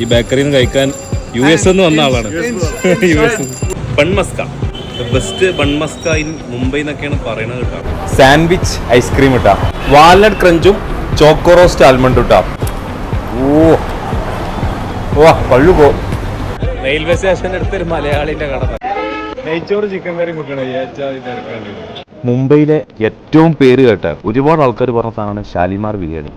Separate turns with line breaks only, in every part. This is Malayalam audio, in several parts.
ഈ ബേക്കറിയിൽ നിന്ന് കഴിക്കാൻ യു എസ് എന്ന് വന്ന ആളാണ്. U S bun maska best bun maska in Mumbai എന്നൊക്കെയാണ് പറയുന്നത് കേട്ടോ.
സാൻഡ്വിച്ച് ഐസ്ക്രീം ഇട്ടാ. വാൽനട്ട് ക്രഞ്ചും ചോക്കോ റോസ്റ്റ് ആൽമണ്ട് ഇട്ടാ. ഓ. ഓ പള്ളു പോ.
റെയിൽവേ സ്റ്റേഷന്റെ അടുത്തൊരു മലയാളിന്റെ കട. നെയ്ച്ചോറ് ചിക്കൻ കറി മുട്ടണ
മുംബൈയിലെ ഏറ്റവും പേര് കേട്ട ഒരുപാട് ആൾക്കാർ പറഞ്ഞ സാധനമാണ് ഷാലിമാർ ബിരിയാണി.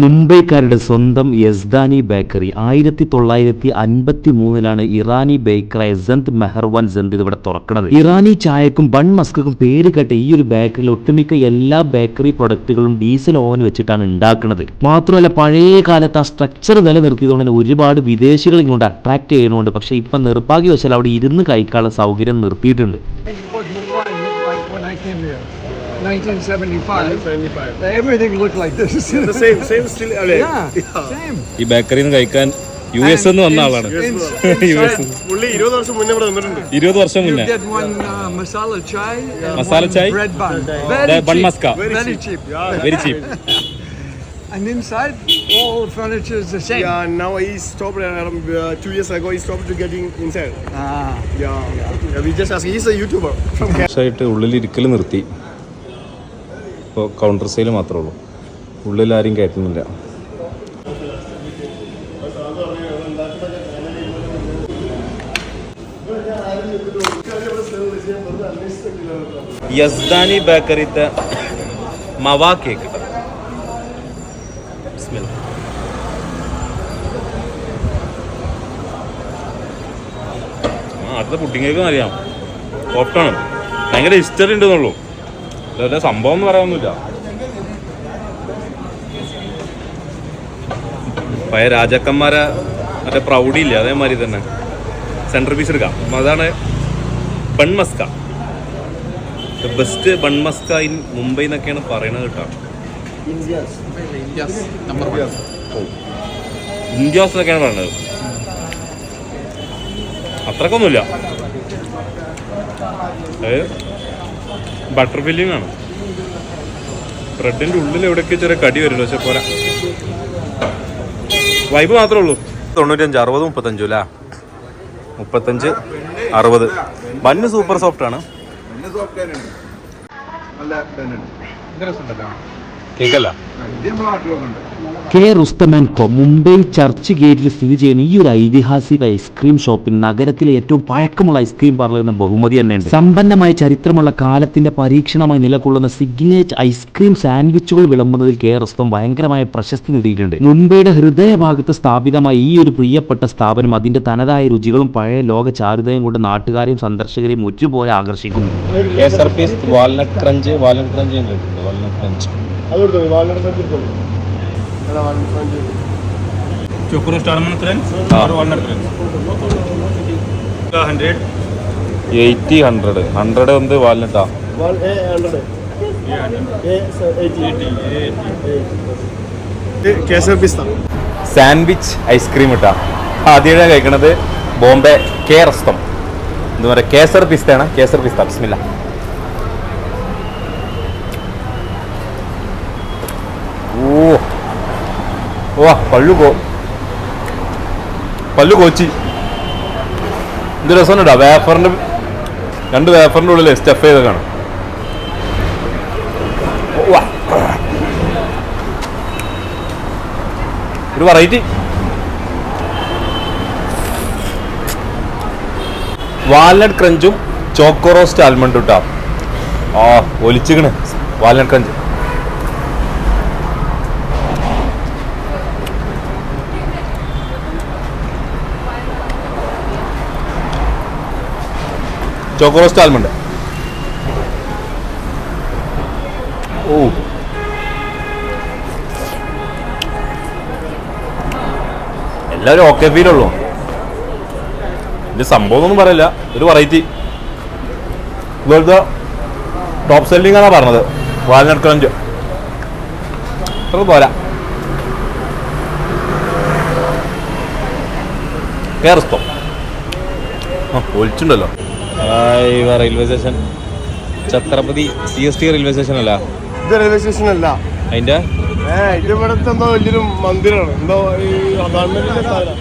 മുംബൈക്കാരുടെ സ്വന്തം യസ്ദാനി ബേക്കറി. ആയിരത്തി തൊള്ളായിരത്തി അൻപത്തി മൂന്നിലാണ് ഇറാനി ബേക്കറായ സന്ത് മെഹർവാൻ സന്ത് ഇവിടെ തുറക്കുന്നത്. ഇറാനി ചായക്കും ബൺ മസ്കും പേര് കേട്ട ഈ ഒരു ബേക്കറിയിൽ ഒട്ടുമിക്ക എല്ലാ ബേക്കറി പ്രൊഡക്റ്റുകളും ഡീസൽ ഓവൻ വെച്ചിട്ടാണ് ഉണ്ടാക്കുന്നത്. മാത്രമല്ല പഴയ കാലത്ത് ആ സ്ട്രക്ചർ നിലനിർത്തിയതുകൊണ്ട് തന്നെ ഒരുപാട് വിദേശികൾ ഇങ്ങോട്ട് അട്രാക്ട് ചെയ്യുന്നുണ്ട് പക്ഷേ ഇപ്പം നിർഭാഗ്യവശാൽ അവിടെ ഇരുന്ന് കഴിക്കാനുള്ള സൗകര്യം നിർത്തിയിട്ടുണ്ട്.
1975. Everything looked like this.
The same, same still.
yeah, same.
ഈ ബേക്കറിയിൽ നിന്ന് കഴിക്കാൻ യു എസ് എന്ന് വന്ന ആളാണ് യു എസ്
പുള്ളി ഇരുപത് വർഷം മുന്നേ ഇവിടെ വന്നിട്ടുണ്ട്
ഇരുപത് വർഷം മുന്നേ
uh, cheap.
maska.
Very, cheap.
Very cheap
And inside, all the furniture is the same.
Yeah, now he stopped around uh, two years ago. He stopped to getting inside.
Ah.
Yeah, yeah. We just asked. He's a YouTuber from
ഉള്ളിൽ ഇരിക്കൽ നിർത്തി ഇപ്പോൾ കൗണ്ടർ സെയിൽ മാത്രമേ ഉള്ളൂ. ഉള്ളിൽ ആരും കയറ്റുന്നില്ല. യസ്ദാനി ബേക്കറിത്തെ മവാ കേക്ക്. അടുത്ത പുഡിംഗ് കേക്ക് അറിയാം. സോഫ്റ്റാണ് ഭയങ്കര ഹിസ്റ്ററി ഉണ്ടെന്നുള്ളൂ. ഇതല്ല സംഭവം എന്ന് പറയാനൊന്നുമില്ല. പഴയ രാജാക്കന്മാരെ മറ്റേ പ്രൗഢിയില്ല അതേമാതിരി തന്നെ. സെൻട്രൽ പീസ് എടുക്കാം. അതാണ് ബൺമസ്ക. ബെസ്റ്റ് ബൺമസ്ക ഇൻ മുംബൈ എന്നൊക്കെയാണ് പറയണത് കേട്ടോ. ഇന്ത്യാസ്. എന്നൊക്കെയാണ് പറയുന്നത് അത്രക്കൊന്നുമില്ല. ബട്ടർ ഫില്ലിംഗ് ആണ്. ബ്രെഡിന്റെ ഉള്ളിൽ എവിടെയൊക്കെ ചെറിയ കടി വരുമല്ലോ പക്ഷെ പോരാ. വൈബ് മാത്രമേ ഉള്ളൂ. തൊണ്ണൂറ്റഞ്ച് അറുപത് മുപ്പത്തഞ്ചു അല്ലേ? മുപ്പത്തഞ്ച് അറുപത്. ബണ്ണ് സൂപ്പർ സോഫ്റ്റ് ആണ്. കേക്കല്ല.
K Rustom and Co Mumbai Church ഗേറ്റിൽ സ്ഥിതി ചെയ്യുന്ന ഈ ഒരു ഐതിഹാസിക ഐസ്ക്രീം ഷോപ്പിൽ നഗരത്തിലെ ഏറ്റവും പഴക്കമുള്ള ഐസ്ക്രീം പാർലർ എന്ന ബഹുമതി തന്നെയുണ്ട്. സമ്പന്നമായ ചരിത്രമുള്ള കാലത്തിന്റെ പരീക്ഷണമായി നിലകൊള്ളുന്ന സിഗ്നേറ്റ് ഐസ്ക്രീം സാൻഡ്വിച്ചുകൾ വിളമ്പുന്നതിൽ കെ റുസ്തം ഭയങ്കരമായ പ്രശസ്തി നേടിയിട്ടുണ്ട്. മുംബൈയുടെ ഹൃദയഭാഗത്ത് സ്ഥാപിതമായ ഈ ഒരു പ്രിയപ്പെട്ട സ്ഥാപനം അതിന്റെ തനതായ രുചികളും പഴയ ലോക ചാരുതയും കൊണ്ട് നാട്ടുകാരെയും സന്ദർശകരെയും ഒറ്റുപോലെ ആകർഷിക്കുന്നു.
Walnut crunch walnut crunch walnut crunch
വാലിനോട് സഞ്ചരിച്ചു
choco സ്റ്റാർമൺ crunch walnut crunch hundred eighty hundred hundred വന്ന്
പിസ്ത
സാൻഡ്വിച്ച് ഐസ്ക്രീം ഇട്ടാ. ആദ്യം കഴിക്കണത് ബോംബെ കേരസ്തം റസ്തം. എന്താ പറയുക? കേസർ പിസ്തയാണ് കേസർ പിസ്ത ബിസ്മില്ല ഓ ഓ പല്ലു പോ പല്ലു കോച്ചി. ഇത് രസമുണ്ടാ വേഫറിന്റെ രണ്ട് വേഫറിന്റെ ഉള്ളിൽ സ്റ്റഫ് ചെയ്ത് വാ. ഒരു വെറൈറ്റി വാൽനട്ട് ക്രഞ്ചും ചോക്കോ റോസ്റ്റ് ആൽമണ്ട് ഇട്ടാ ആ ഒലിച്ചിക്കണ്. Walnut crunch choco roast almond ഓ. എല്ലാവരും ഓക്കെ ഫീലുള്ളൂ ഇത് സംഭവം ഒന്നും പറയില്ല. ഒരു വെറൈറ്റി ഇതുപോലത്തെ ടോപ്പ് സെല്ലിംഗ് ആണ് പറഞ്ഞത്? Walnut crunch. അത്ര പോരാ. കേറിസ്തോ ആ ഒളിച്ചുണ്ടല്ലോ
railway station Chhatrapati C S T railway station അല്ല?
ഇത് റെയിൽവേ സ്റ്റേഷൻ അല്ല.
അതിന്റെ
ഏ ഇത് ഇവിടുത്തെ എന്തോ വലിയൊരു മന്ദിരമാണ് ഈ ഗവൺമെന്റിന്റെ സ്ഥാപനം.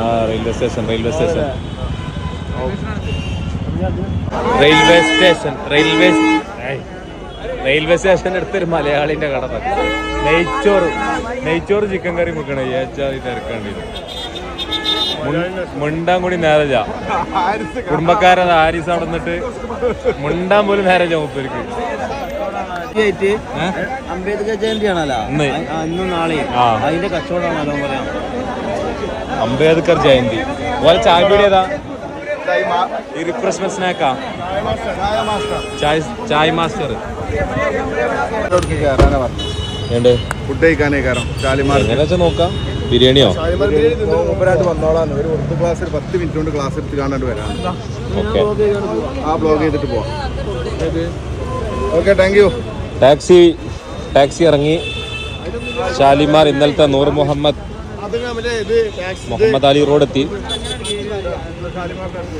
ആ railway station railway station railway station railway. Railway station അടുത്തൊരു മലയാളിന്റെ കട. നെയ്ച്ചോറ്. നെയ്ച്ചോറ് ചിക്കൻ കറി മുക്കണേ. ഏച്ചാതി തിരക്കാണ്ടി മുണ്ടാൻ കൂടി നേരജ കുടുംബക്കാരൻ ആരിസ് അവിടെ നിന്നിട്ട് മുണ്ടാൻ പോലും നേരജ മുപ്പർക്ക്.
അംബേദ്കർ
ജയന്തി
ആണല്ലോ. ഇന്നും. നാളെയും. അതിന്റെ കച്ചവടമാണല്ലോ പറയാം.
അംബേദ്കർ ജയന്തി. അതുപോലെ ചായ പീടി ഏതാ? ഈ റിഫ്രഷ്മെന്റ് സ്നാക്കാ. ചായ ചായ മാസ്റ്റർ.
ഫുഡ് കഴിക്കാനേ കാരണം
നോക്കാം. ബിരിയാണിയോ?
മുമ്പരായിട്ട് വന്നോളാന്ന് ഒരു ക്ലാസ് ഒരു പത്ത് മിനിറ്റ് കൊണ്ട് ക്ലാസ് എടുത്ത് കാണാണ്ട് വരാം.
ഓക്കെ.
ആ ബ്ലോഗ് ചെയ്തിട്ട് പോവാം. Okay thank you
taxi taxi ഇറങ്ങി. ഷാലിമാർ ഇന്നലത്തെ നൂർ മുഹമ്മദ് മുഹമ്മദ് അലി റോഡ് എത്തി.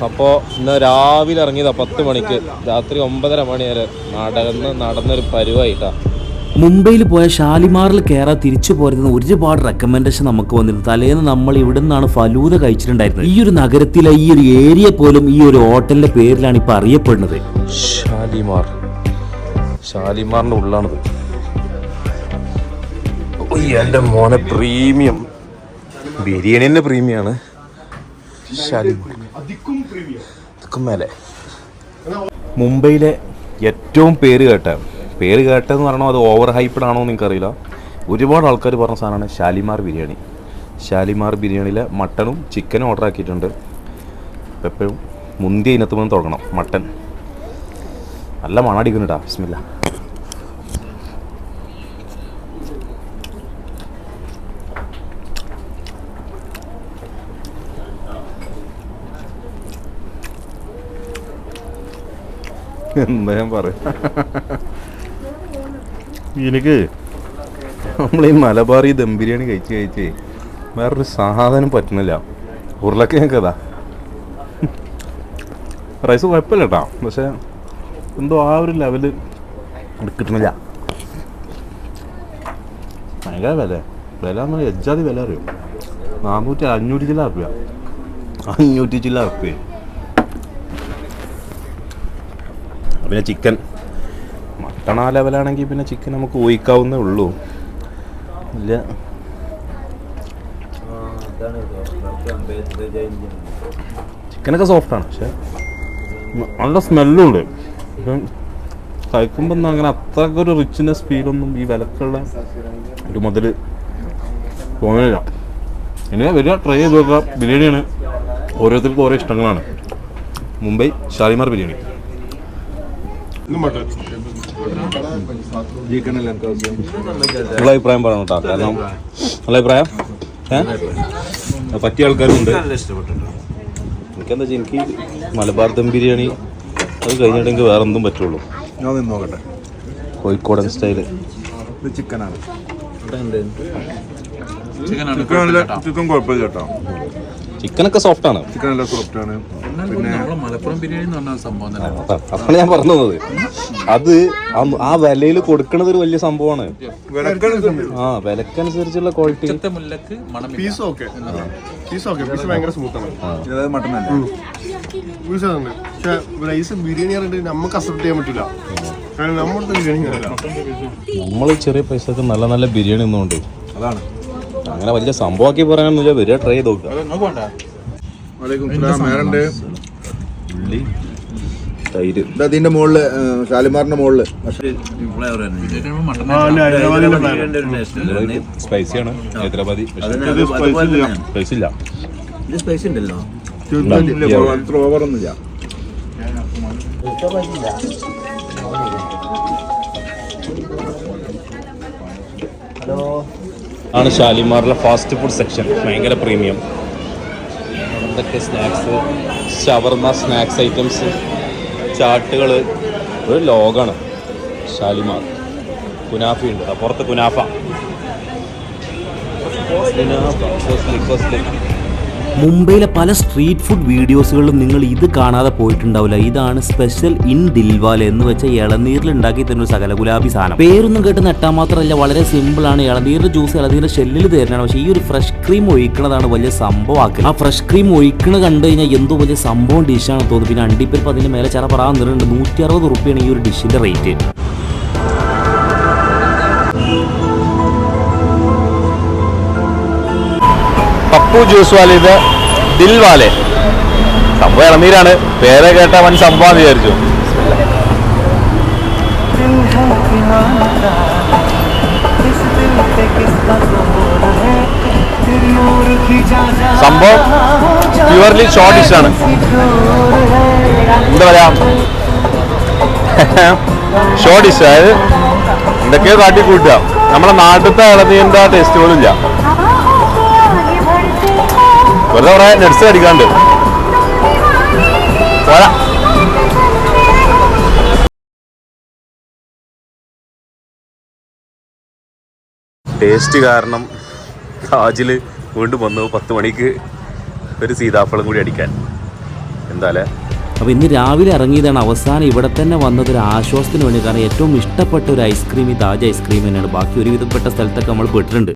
അപ്പോൾ ഇന്ന് രാവിലെ ഇറങ്ങിയതാ പത്ത് മണിക്ക്. രാത്രി ഒമ്പതര മണി വരെ നടന്ന് നടന്നൊരു പരുവായിട്ടാ
മുംബൈയിൽ പോയ ഷാലിമാറിൽ കയറാൻ തിരിച്ചു പോരുന്ന ഒരുപാട് റെക്കമെൻഡേഷൻ നമുക്ക് വന്നിരുന്നു. തലേന്ന് നമ്മൾ ഇവിടെ നിന്നാണ് ഫലൂത കഴിച്ചിട്ടുണ്ടായിരുന്നത്. ഈ ഒരു നഗരത്തിലെ ഈ ഒരു ഏരിയ പോലും ഈ ഒരു ഹോട്ടലിന്റെ പേരിലാണ് ഇപ്പൊ അറിയപ്പെടുന്നത്.
ഷാലിമാർ. ഷാലിമാറിന്റെ ഉള്ളാണിത്. എന്റെ മോനെ പ്രീമിയം. ബിരിയാണി തന്നെ പ്രീമിയാണ്. ഷാലിമാർ ഇതൊക്കെ മേലെ. മുംബൈയിലെ ഏറ്റവും പേര് കേട്ട പേര് കേട്ടതെന്ന് പറഞ്ഞാൽ അത് ഓവർ ഹൈപ്പഡ് ആണോ എന്ന് എനിക്കറിയില്ല. ഒരുപാട് ആൾക്കാർ പറഞ്ഞ സാധനമാണ് ഷാലിമാർ ബിരിയാണി. ഷാലിമാർ ബിരിയാണിയിലെ മട്ടണും ചിക്കനും ഓർഡർ ആക്കിയിട്ടുണ്ട്. എപ്പോഴും മുന്തിയ ഇനത്ത് നിന്ന് തുടങ്ങണം. മട്ടൻ. നല്ല മണടിക്കുന്നുണ്ടാ. ബിസ്മില്ല. എന്താ ഞാൻ പറയാ? എനിക്ക് നമ്മൾ ഈ മലബാറി ദം ബിരിയാണി കഴിച്ച് കഴിച്ച് വേറൊരു സാധനം പറ്റുന്നില്ല. ഉരുളക്കിഴങ്ങ് അതാ റൈസ് കുഴപ്പമില്ല കേട്ടോ. പക്ഷേ എന്തോ ആ ഒരു ലെവൽ കിട്ടുന്നില്ല ഭയങ്കര വില. വില എന്ന് എജ്ജാതി വില അറിയും? നാനൂറ്റി അഞ്ഞൂറ്റി ചില്ല റുപ്യ. അഞ്ഞൂറ്റി ചില്ല റുപ്യ. പിന്നെ ചിക്കൻ ആ ലെവലാണെങ്കിൽ പിന്നെ ചിക്കൻ നമുക്ക് ഊഹിക്കാവുന്നേ ഉള്ളൂ. ഇല്ല. ചിക്കനൊക്കെ സോഫ്റ്റാണ് പക്ഷെ നല്ല സ്മെല്ലും ഉണ്ട്. കഴിക്കുമ്പോൾ അങ്ങനെ അത്രയ്ക്ക് ഒരു റിച്ച്നെസ് ഫീലൊന്നും ഈ വിലക്കുള്ള ഒരു മുതൽ തോന്നില്ല. ഇനി വരിക ട്രൈ ചെയ്ത് നോക്കുക. ബിരിയാണിയാണ് ഓരോരുത്തർക്കും ഓരോ ഇഷ്ടങ്ങളാണ്. മുംബൈ ഷാലിമാർ ബിരിയാണി. നല്ല അഭിപ്രായം പറയണം കേട്ടോ. കാരണം നല്ല അഭിപ്രായം? പറ്റിയ ആൾക്കാരുണ്ട്. എനിക്കെന്താ വെച്ചാൽ എനിക്ക് മലബാർ ദം ബിരിയാണി അത് കഴിഞ്ഞിട്ടെങ്കിൽ വേറെ എന്തും പറ്റുള്ളൂ.
ഞാൻ നിന്ന് നോക്കട്ടെ.
കോഴിക്കോടൻ
സ്റ്റൈൽ. ചിക്കനാണ്. ചിക്കൻ കുഴപ്പമില്ല കേട്ടോ.
ചിക്കനൊക്കെ സോഫ്റ്റ് ആണ്.
ചിക്കൻ നല്ല സോഫ്റ്റ് ആണ് പിന്നെ
മലപ്പുറം ബിരിയാണി എന്ന് പറഞ്ഞ സംഭവം തന്നെ.
അതാണ് ഞാൻ പറഞ്ഞത്. അത് ആ- വിലയിൽ കൊടുക്കണത് ഒരു വലിയ സംഭവമാണ്. ആ വിലക്കനുസരിച്ചുള്ള ക്വാളിറ്റി
നമ്മൾ മുല്ലക്ക് മണം
piece okay piece okay piece ഭയങ്കര സ്മൂത്ത് ആണ്. മട്ടൺ അല്ലേ? ഉണ്ട് പക്ഷെ റൈസ് ബിരിയാണി പറഞ്ഞിട്ട് നമുക്ക് അക്സെപ്റ്റ് ചെയ്യാൻ പറ്റില്ല. കാരണം നമ്മുടെ ബിരിയാണി
നമ്മൾ ചെറിയ പൈസക്ക് നല്ല നല്ല ബിരിയാണി ഒന്നുകൊണ്ട്
അതാണ്.
അങ്ങനെ വലിയ സംഭവമാക്കി പറയാനൊന്നുമില്ല. വരിക ട്രൈ ചെയ്ത് നോക്കുക ഉള്ളി തൈര്.
ഇതിന്റെ മുകളിൽ ഷാലിമാറിന്റെ
മുകളിൽ
സ്പൈസിയാണ് ഹൈദരാബാദി സ്പൈസി ഇല്ല.
ഇത് സ്പൈസി ഉണ്ടല്ലോ.
ഓവറൊന്നുമില്ല
ആണ് ഷാലിമാറിലെ ഫാസ്റ്റ് ഫുഡ് സെക്ഷൻ. ഭയങ്കര പ്രീമിയം. എന്തൊക്കെ സ്നാക്സ്? ഷവർമ സ്നാക്സ് ഐറ്റംസ് ചാട്ടുകൾ ഒരു ലോകമാണ് ഷാലിമാർ. കുനാഫി ഉണ്ട്. അപ്പുറത്ത് പുറത്ത് കുനാഫ. കുനാഫ.
മുംബൈയിലെ പല സ്ട്രീറ്റ് ഫുഡ് വീഡിയോസുകളിലും നിങ്ങൾ ഇത് കാണാതെ പോയിട്ടുണ്ടാവില്ല. ഇതാണ് സ്പെഷ്യൽ ഇൻ ദിൽവാല എന്ന് വെച്ച ഇളനീരിൽ ഉണ്ടാക്കി തരുന്ന ഒരു സകല ഗുലാബി സാധനം. പേരൊന്നും കേട്ട് നെട്ടാൻ മാത്രമല്ല വളരെ സിമ്പിൾ ആണ്. ഇളനീരിന്റെ ജ്യൂസ് ഇളനീരിന്റെ ഷെല്ലിൽ തരുന്നതാണ്. പക്ഷേ ഈ ഒരു ഫ്രഷ് ക്രീം ഒഴിക്കുന്നതാണ് വലിയ സംഭവമാക്കുന്നത് ആ ഫ്രഷ് ക്രീം ഒഴിക്കണ കണ്ടു കഴിഞ്ഞാൽ എന്തോ വലിയ സംഭവം ഡിഷാണ് തോന്നുന്നത് പിന്നെ അണ്ടിപ്പരിപ്പ് അതിന്റെ മേലെ ചില പറയാൻ നിറുണ്ട് നൂറ്റി അറുപത് റുപ്യാണ് ഈ ഒരു ഡിഷിന്റെ റേറ്റ്
പപ്പു ജ്യൂസ് വാല ഇത് ദിൽ വാലെ. സംഭവം ഇളനീരാണ്. പേരെ കേട്ട വൻ സംഭവം വിചാരിച്ചു. സംഭവം പ്യുവർലി ഷോർട്ട് ആണ് എന്താ പറയാ? Short dish. അതായത് എന്തൊക്കെയോ കാട്ടി കൂട്ടുക. നമ്മളെ നാട്ടിലത്തെ ഇളനീരിന്റെ ടേസ്റ്റ് പോലും ഇല്ല. വെറുതെ കുറെ നെറ്റ്സ് അടിക്കാണ്ട്. പോരാ. ടേസ്റ്റ് കാരണം താജിൽ വീണ്ടും വന്നു പത്ത് മണിക്ക് ഒരു സീതാഫലം കൂടി അടിക്കാൻ. എന്തായാലേ
അപ്പോൾ ഇന്ന് രാവിലെ ഇറങ്ങിയതാണ്. അവസാനം ഇവിടെ തന്നെ വന്നത് ഒരു ആശ്വാസത്തിന് വേണ്ടി കാരണം ഏറ്റവും ഇഷ്ടപ്പെട്ട ഒരു ഐസ്ക്രീം ഈ താജ് ഐസ്ക്രീം തന്നെയാണ്. ബാക്കി ഒരുവിധപ്പെട്ട സ്ഥലത്തൊക്കെ നമ്മൾ പെട്ടിട്ടുണ്ട്.